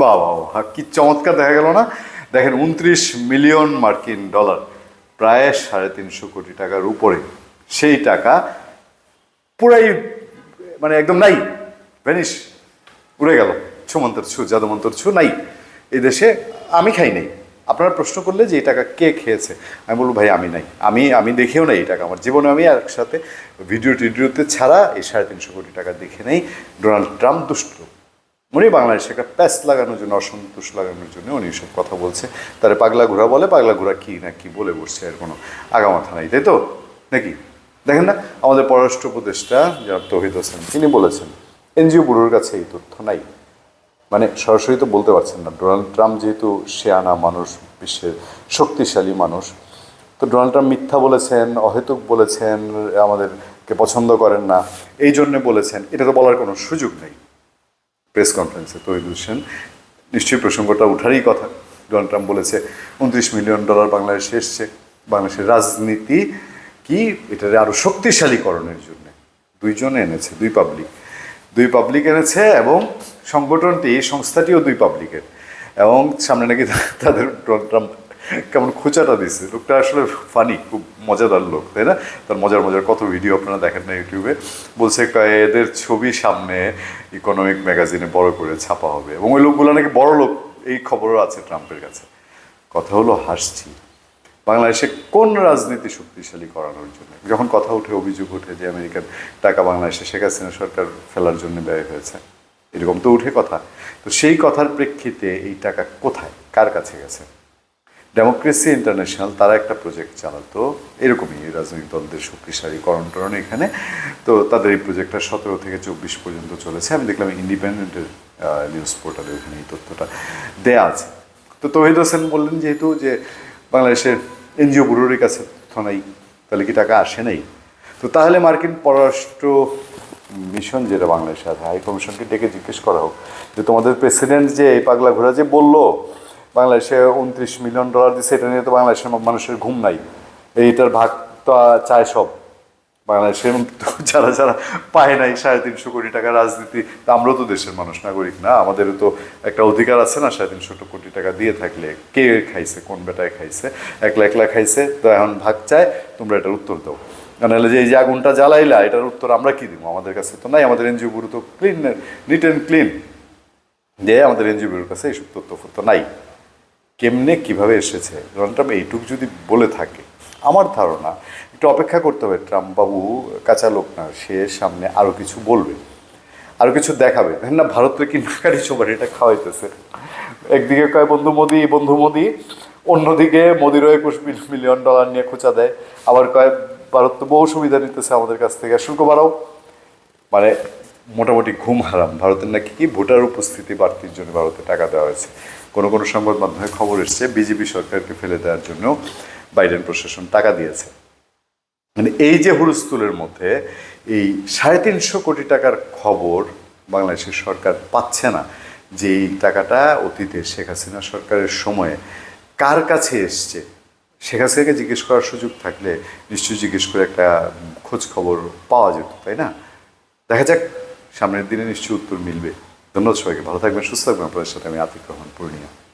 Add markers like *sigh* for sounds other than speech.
বাহ বাহ, কি চমৎকার দেখা গেল না? দেখেন উনত্রিশ মিলিয়ন মার্কিন ডলার প্রায় সাড়ে তিনশো কোটি টাকার উপরে। সেই টাকা পুরাই মানে একদম নাই ভ্যানিশ উড়ে গেল। ছুমন্তর ছু জাদুমন্তর ছু নাই। এই দেশে আমি খাই নাই। আপনারা প্রশ্ন করলে যে এই টাকা কে খেয়েছে? আমি বলব ভাই আমি নাই। আমি আমি দেখেও নাই এই টাকা। আমার জীবনে আমি একসাথে ভিডিও টিডিওতে ছাড়া এই সাড়ে তিনশো কোটি টাকা দেখে নেই। ডোনাল্ড ট্রাম্প দুষ্ট। উনি বাংলাদেশে একটা প্যাস লাগানোর জন্য অসন্তোষ লাগানোর জন্য উনি সব কথা বলছে। তারা পাগলা ঘোরা বলে, পাগলা ঘোরা কি না কি বলে বসছে, এর কোনো আগামাথা নাই, তাই তো? নাকি? দেখেন না, আমাদের পররাষ্ট্র উপদেষ্টা যার তহিদ হোসেন, তিনি বলেছেন, এনজিও ব্যুরোর কাছে এই তথ্য নাই। মানে সরাসরি তো বলতে পারছেন না, ডোনাল্ড ট্রাম্প যেহেতু সে আনা মানুষ, বিশ্বের শক্তিশালী মানুষ, তো ডোনাল্ড ট্রাম্প মিথ্যা বলেছেন, অহেতুক বলেছেন, আমাদেরকে পছন্দ করেন না, এই জন্যে বলেছেন, এটা তো বলার কোনো সুযোগ নেই। প্রেস কনফারেন্সে। তহিদুল হোসেন নিশ্চয়ই প্রসঙ্গটা উঠারই কথা। ডোনাল্ড ট্রাম্প বলেছে, উনত্রিশ মিলিয়ন ডলার বাংলাদেশে এসছে। বাংলাদেশের রাজনীতি কি এটার আরও শক্তিশালীকরণের জন্য? দুইজন এনেছে, দুই পাবলিক দুই পাবলিক এনেছে এবং সংগঠনটি, সংস্থাটিও দুই পাবলিকের এবং সামনে নাকি তাদের ডোনাল্ড ট্রাম্প কেমন খোঁচাটা দিচ্ছে লোকটা আসলে ফানি খুব মজাদার লোক, তাই না? তার মজার মজার কত ভিডিও আপনারা দেখেন না ইউটিউবে বলছে এদের ছবি সামনে ইকোনমিক ম্যাগাজিনে বড় করে ছাপা হবে। এবং ওই লোকগুলো নাকি বড় লোক, এই খবরও আছে ট্রাম্পের কাছে। কথা হলো হাসছি। বাংলাদেশে কোন রাজনীতি শক্তিশালী করানোর জন্য? যখন কথা উঠে, অভিযোগ ওঠে যে আমেরিকার টাকা বাংলাদেশে শেখ হাসিনা সরকার ফেলার জন্য ব্যয় হয়েছে, এরকম তো উঠে কথা। তো সেই কথার প্রেক্ষিতে এই টাকা কোথায়? কার কাছে গেছে? ডেমোক্রেসি ইন্টারন্যাশনাল তারা একটা প্রজেক্ট চালাতো, এরকমই রাজনৈতিক দলদের শক্তিশালীকরণ টরণ এখানে। তো তাদের এই প্রজেক্টটা সতেরো থেকে চব্বিশ পর্যন্ত চলেছে। আমি দেখলাম ইন্ডিপেন্ডেন্টের নিউজ পোর্টালে ওখানে এই তথ্যটা দেয়া আছে। তো তহিদ হোসেন বললেন যেহেতু যে বাংলাদেশের এনজিও ব্যুরোর কাছে তথ্য নাই, তাহলে কি টাকা আসে নাই? তো তাহলে মার্কিন পররাষ্ট্র মিশন, যেটা বাংলাদেশে আছে হাই কমিশনকে ডেকে জিজ্ঞেস করা হোক, যে তোমাদের প্রেসিডেন্ট যে এই পাগলা ঘোরা যে বলল বাংলাদেশে উনত্রিশ মিলিয়ন ডলার দিচ্ছে এটা নিয়ে তো বাংলাদেশের মানুষের ঘুম নাই। এইটার ভাগ তো চায় সব। বাংলাদেশের তো *laughs* যারা যারা পায় নাই সাড়ে তিনশো কোটি টাকা রাজনীতি, তা আমরাও তো দেশের মানুষ, নাগরিক না? আমাদেরও তো একটা অধিকার আছে না, সাড়ে তিনশো কোটি টাকা দিয়ে থাকলে কে খাইছে, কোন বেটায় খাইছে? একলা একলা খাইছে, তো এখন ভাগ চায়, তোমরা এটার উত্তর দাও। নাহলে যে এই যে আগুনটা জ্বালাইলা, এটার উত্তর আমরা কি দিব? আমাদের কাছে তো নাই, আমাদের এনজিও গুরু তো ক্লিন নিট অ্যান্ড ক্লিন যে আমাদের এনজিও গুরুর কাছে এইসব তথ্য নাই। কেমনে কীভাবে এসেছে? ডোনাল্ড ট্রাম্প এইটুক যদি বলে থাকে, আমার ধারণা একটু অপেক্ষা করতে হবে। ট্রাম্প বাবু কাঁচা লোক না, সে সামনে আরও কিছু বলবে আরও কিছু দেখাবে। না ভারতের কি নাকারি সবার এটা খাওয়াইতেছে। একদিকে কয়, বন্ধু মোদি বন্ধু মোদি। অন্যদিকে মোদির একুশ মিলিয়ন ডলার নিয়ে খোঁচা দেয়। আবার কয়, ভারত তো বহু সুবিধা নিতেছে আমাদের কাছ থেকে, শুল্ক বাড়াও। মানে মোটামুটি ঘুম হারাম। ভারতের নাকি কি? ভোটার উপস্থিতি বাড়তির জন্য ভারতে টাকা দেওয়া হয়েছে। কোনো কোনো সংবাদ মাধ্যমে খবর এসছে, বিজেপি সরকারকে ফেলে দেওয়ার জন্য বাইডেন প্রশাসন টাকা দিয়েছে। মানে এই যে হুলস্থুলের মধ্যে এই সাড়ে তিনশো কোটি টাকার খবর বাংলাদেশের সরকার পাচ্ছে না যে এই টাকাটা অতীতে শেখ হাসিনা সরকারের সময়ে কার কাছে এসছে? শেখ হাসিনাকে জিজ্ঞেস করার সুযোগ থাকলে নিশ্চয়ই জিজ্ঞেস করে একটা খোঁজ খবর পাওয়া যেত, তাই না? দেখা যাক সামনের দিনে নিশ্চয়ই উত্তর মিলবে। ধন্যবাদ সবাইকে। ভালো থাকবেন, সুস্থ থাকবেন। আপনাদের সাথে আমি আতিক রহমান, পূর্ণিয়া।